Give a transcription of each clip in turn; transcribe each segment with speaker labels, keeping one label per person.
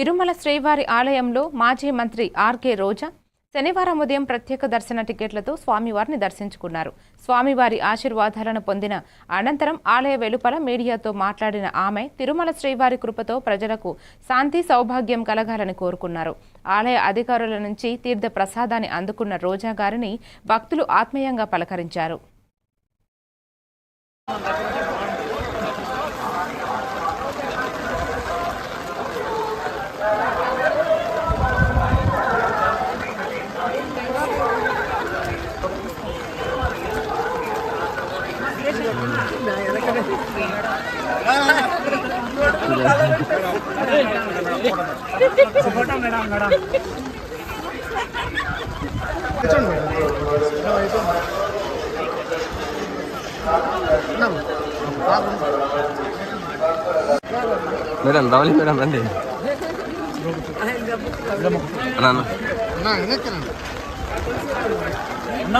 Speaker 1: తిరుమల శ్రీవారి ఆలయంలో మాజీ మంత్రి ఆర్కే రోజా శనివారం ఉదయం ప్రత్యేక దర్శన టికెట్లతో స్వామివారిని దర్శించుకున్నారు. స్వామివారి ఆశీర్వాదాలను పొందిన అనంతరం ఆలయ వెలుపల మీడియాతో మాట్లాడిన ఆమె తిరుమల శ్రీవారి కృపతో ప్రజలకు శాంతి సౌభాగ్యం కలగాలని కోరుకున్నారు. ఆలయ అధికారుల నుంచి తీర్థ ప్రసాదాన్ని అందుకున్న రోజా గారిని భక్తులు ఆత్మీయంగా పలకరించారు.
Speaker 2: మేడం రావాలి మేడం రండి అన్న, అన్న.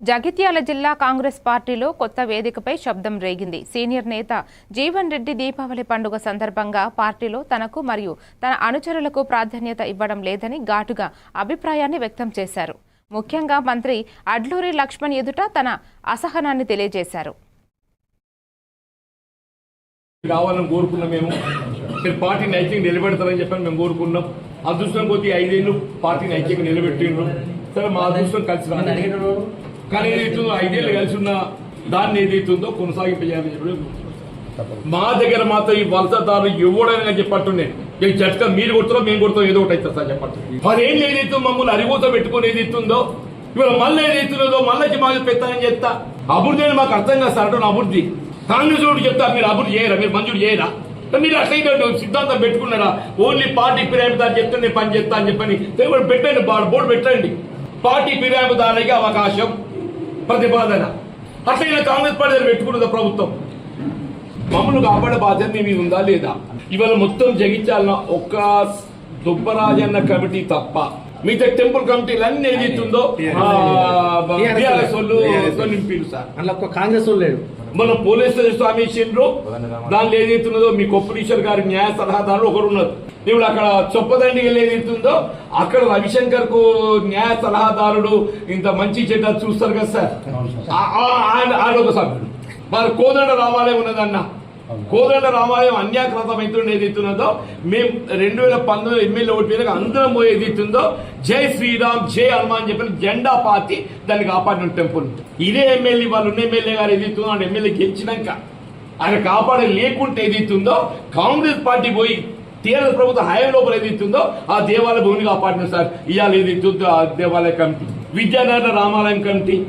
Speaker 1: జగిత్యాల జిల్లా కాంగ్రెస్ పార్టీలో కొత్త వేదికపై శబ్దం రేగింది. సీనియర్ నేత జీవన్ రెడ్డి దీపావళి పండుగ సందర్భంగా పార్టీలో తనకు మరియు తన అనుచరులకు ప్రాధాన్యత ఇవ్వడం లేదని ఘాటుగా అభిప్రాయాన్ని వ్యక్తం చేశారు. ముఖ్యంగా మంత్రి అడ్లూరి లక్ష్మణ్ ఎదుట తన అసహనాన్ని తెలియజేశారు.
Speaker 3: కావాలని కోరుకున్నాం మేము. మీరు పార్టీని ఐక్యంగా నిలబెడతారని చెప్పని మేము కోరుకున్నాం. అదృష్టం కొద్ది ఐదేళ్ళు పార్టీని ఐక్యంగా నిలబెట్టిండ్రు. సరే మా అదృష్టం కలిసి. కానీ ఏదైతుందో ఐదేళ్ళు కలిసి ఉన్న దాన్ని ఏదైతుందో కొనసాగింపజేయాలని చెప్పి మా దగ్గర మాత్రం ఈ వలసదారులు ఎవడైనా చెప్పట్టుండే. ఈ చట్క మీరు కొడుతున్నారో మేము కొడుతాం ఏదో ఒకటి అవుతుంది సార్ చెప్పట్టు పదేళ్ళు ఏదైతే మమ్మల్ని అరిగోత పెట్టుకుని ఏదైతుందో ఇవాళ మళ్ళీ ఏదైతున్నదో మళ్ళీ మాకు పెత్తనని చెప్తా. అభివృద్ధి అని మాకు అర్థం కాదు సార్ అంటే అభివృద్ధి. కాంగ్రెస్ వాడు చెప్తా మీరు అభివృద్ధి చేయరా మీరు మంజూరు చేయరా? మీరు అట్లయితే సిద్ధాంతం పెట్టుకున్నారా? ఓన్లీ పార్టీ ఫిర్యాదుదారు చెప్తే నేను పని చేస్తా అని చెప్పని తెలుగు పెట్టండి బోర్డు బోర్డు పెట్టండి. పార్టీ ఫిర్యాదుదారులకి అవకాశం ప్రతిపాదన. అట్లయినా కాంగ్రెస్ పార్టీ దగ్గర పెట్టుకున్నదా ప్రభుత్వం. మమ్మల్ని కాపాడే బాధ్యత మీద ఉందా లేదా? ఇవాళ మొత్తం జగించాలన్న ఒక్క దుబ్బరాజన్న కమిటీ తప్ప మిగతా టెంపుల్ కమిటీలు అన్ని ఏదైతుందో టీఆర్ఎస్ వాళ్ళు నింపిరు సార్.
Speaker 4: కాంగ్రెస్ వాళ్ళు లేడు
Speaker 3: మన పోలీస్ స్వామి ఇచ్చిండ్రు. దానిలో ఏదైతున్నదో మీ కొప్పలీశ్వర్ గారి న్యాయ సలహాదారులు ఒకరు ఉన్నారు. ఇప్పుడు అక్కడ చొప్పదండి ఏదైతుందో అక్కడ రవిశంకర్కు న్యాయ సలహాదారుడు ఇంత మంచి చెడ్డ చూస్తారు కదా సార్. ఆయన ఒక సభ్యుడు. మరి కోదండ రామాలయం ఉన్నదన్న. కోదండ రామాలయం అన్యాకృతం ఏది ఏదైతున్నదో మేము రెండు వేల పంతొమ్మిది ఎమ్మెల్యే ఓటు అందరం పోయి ఏదైతుందో జై శ్రీరామ్ జై హనుమాన్ చెప్పిన జెండా పాతి దాన్ని కాపాడిన టెంపుల్. ఇదే ఎమ్మెల్యే వాళ్ళు ఉన్న ఎమ్మెల్యే గారు ఏదైతుందో ఆ ఎమ్మెల్యే గెలిచినాక. ఆయన కాపాడే లేకుంటే ఏదైతుందో కాంగ్రెస్ పార్టీ పోయి తీర ప్రభుత్వ హయాం లోపల ఏదైతుందో ఆ దేవాలయ భూమిని కాపాడిన సార్. ఇవాళ ఏదైతుందో ఆ దేవాలయ కమిటీ. విద్యానగర రామాలయం కమిటీ.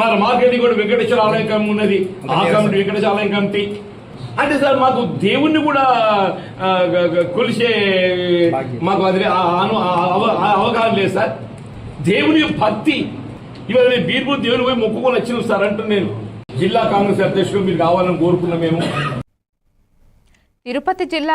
Speaker 3: మన మార్కెట్ కూడా వెంకటేశ్వర ఆలయం కమిటీ ఉన్నది ఆ కమిటీ వెంకటేశ్వర ఆలయం కమిటీ అంటే సార్ మాకు దేవుణ్ణి కూడా కొలిసే మాకు అది అవగాహన లేదు సార్. దేవుని భక్తి. ఇవాళ నేను బీర్పూర్ దేవుని పోయి మొక్కుకొని వచ్చిన సార్ అంటూ నేను. జిల్లా కాంగ్రెస్ అధ్యక్షుడు మీరు కావాలని కోరుకున్నా మేము.
Speaker 1: తిరుపతి జిల్లా